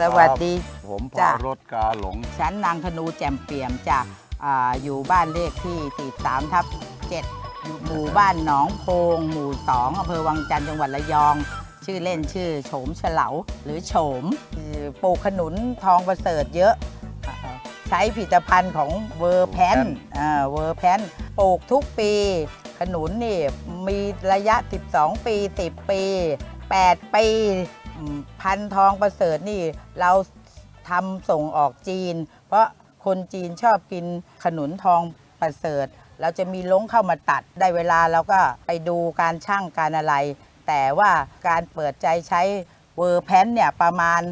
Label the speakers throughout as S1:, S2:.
S1: สวัสดี
S2: ผม
S1: จ้ะ
S2: พารถกาหลง
S1: ฉันนางธนูแจ่มเปี่ยมจากอาอยู่บ้านเลขที่ 43ทับ7อยู่หมู่บ้านหนองโพง หมู่ 2อำเภอวังจันทร์จังหวัดระยอง ชื่อเล่นชื่อโฉมเฉลาหรือโฉมคือปลูกขนุนทองประเสริฐเยอะอ่าใช้ผลิตภัณฑ์ของเวอร์แพนอ่าเวอร์แพนปลูกทุกปี ขนุนนี่มีระยะ 12 ปี 10 ปี 8 ปีอืม พันทองประเสริฐนี่เราทำส่งออกจีน เพราะคนจีนชอบกินขนุนทองประเสริฐ เราจะมีล้งเข้ามาตัดได้เวลาเราก็ไปดูการช่างการอะไร แต่ว่าการเปิดใจใช้เวอร์แพนเนี่ยประมาณ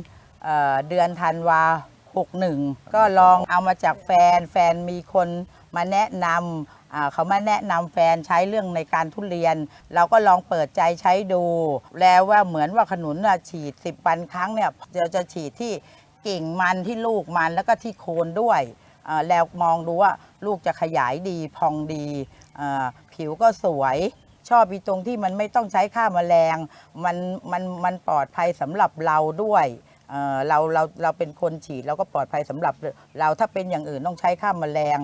S1: เเดือนธันวา61 ก็ลองเอามาจากแฟนแฟนมีคนมาแนะนำ เขามาแนะนำแฟนใช้เรื่องในการทุเรียน เราก็ลองเปิดใจใช้ดู แล้วว่าเหมือนว่าขนุนน่ะฉีด 10วันครั้งเนี่ยเราจะฉีดที่กิ่งมันที่ลูกมันแล้วก็ที่โคนด้วย แล้วมองดูว่าลูกจะขยายดีพองดี ผิวก็สวยชอบอีตรงที่มันไม่ต้องใช้ฆ่าแมลงมันมันมันปลอดภัยสำหรับเราด้วยเเราเราเราเป็นคนฉีดเราก็ปลอดภัยสำหรับเราถ้าเป็นอย่างอื่นต้องใช้ฆ่าแมลง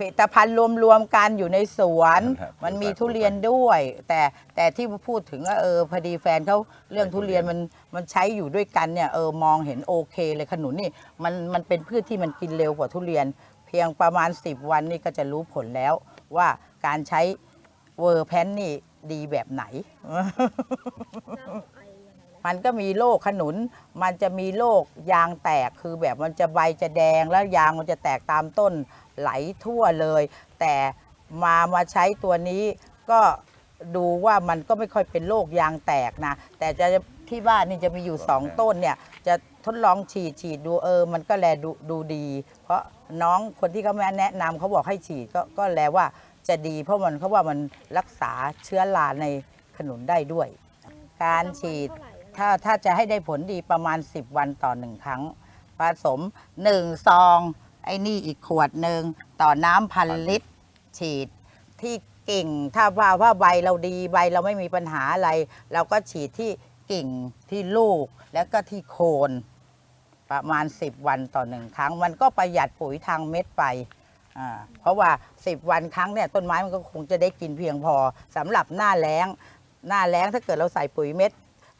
S1: ผลิตภัณฑ์รวมๆกันอยู่ในสวน
S2: ครับ
S1: มันมีทุเรียนด้วย แต่แต่ที่พูดถึงว่าเออพอดีแฟนเขาเรื่องทุเรียนมันมันใช้อยู่ด้วยกันเนี่ยเออมองเห็นโอเคเลยขนุนนี่มันมันเป็นพืชที่มันกินเร็วกว่าทุเรียน เพียงประมาณ 10 วันนี่ก็จะรู้ผลแล้วว่าการใช้เวอร์แพนนี่ดีแบบไหน มันก็มีโรคขนุน มันจะมีโรคยางแตกคือแบบมันจะใบจะแดงแล้วยางมันจะแตกตามต้นไหลทั่วเลย แต่มามาใช้ตัวนี้ก็ดูว่ามันก็ไม่ค่อยเป็นโรคยางแตกนะ แต่จะที่บ้านนี่จะมีอยู่สองต้นเนี่ย จะทดลองฉีดฉีดดูเออ มันก็แลดูดูดี เพราะน้องคนที่เขาแม่แนะนำเขาบอกให้ฉีดก็ก็แลว่าจะดี เพราะมันเขาว่ามันรักษาเชื้อราในขนุนได้ด้วย การฉีด ถ้าถ้าจะให้ได้ผลดีประมาณ 10 วันต่อหนึ่งครั้ง ผสม 1 ซอง ไอ้นี่อีกขวดหนึ่งต่อน้ำพันลิตร ฉีดที่กิ่ง ถ้าว่าว่าใบเราดีใบเราไม่มีปัญหาอะไร เราก็ฉีดที่กิ่งที่ลูกแล้วก็ที่โคน ประมาณ 10 วันต่อหนึ่งครั้ง มันก็ประหยัดปุ๋ยทางเม็ดไปอ่าเพราะว่า 10 วันครั้งเนี่ยต้นไม้มันก็คงจะได้กินเพียงพอสำหรับหน้าแล้ง หน้าแล้งถ้าเกิดเราใส่ปุ๋ยเม็ด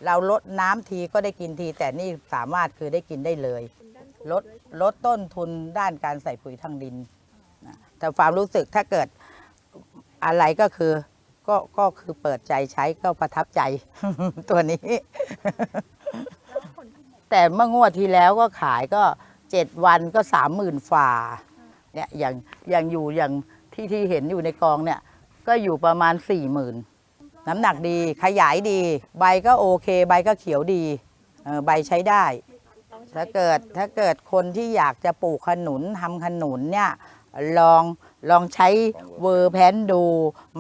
S1: เราลดน้ำทีก็ได้กินที แต่นี่สามารถคือได้กินได้เลย ลดลดต้นทุนด้านการใส่ปุ๋ยทางดินนะแต่ความรู้สึกถ้าเกิดอะไรก็คือก็ก็คือเปิดใจใช้ก็ประทับใจ ตัวนี้ แต่เมื่องวดที่แล้วก็ขายก็เจ็ดวันก็สามหมื่นฝ่าเนี่ยอย่างอย่างอยู่อย่างที่ที่เห็นอยู่ในกองเนี่ย ก็อยู่ประมาณสี่หมื่น น้ำหนักดีขยายดี ใบก็โอเค ใบก็เขียวดีใบใช้ได้ ถ้าเกิดถ้าเกิดคนที่อยากจะปลูกขนุนทำขนุนเนี่ยลองลองใช้เวอร์แพนดู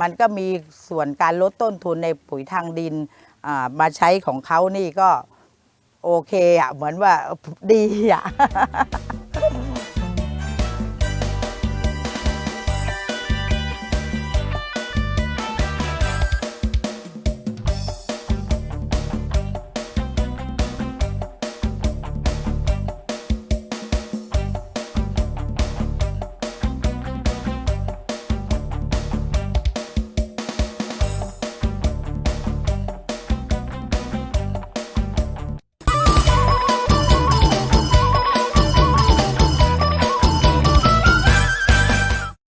S1: มันก็มีส่วนการลดต้นทุนในปุ๋ยทางดินมาใช้ของเขานี่ก็โอเคอะเหมือนว่าดีอะ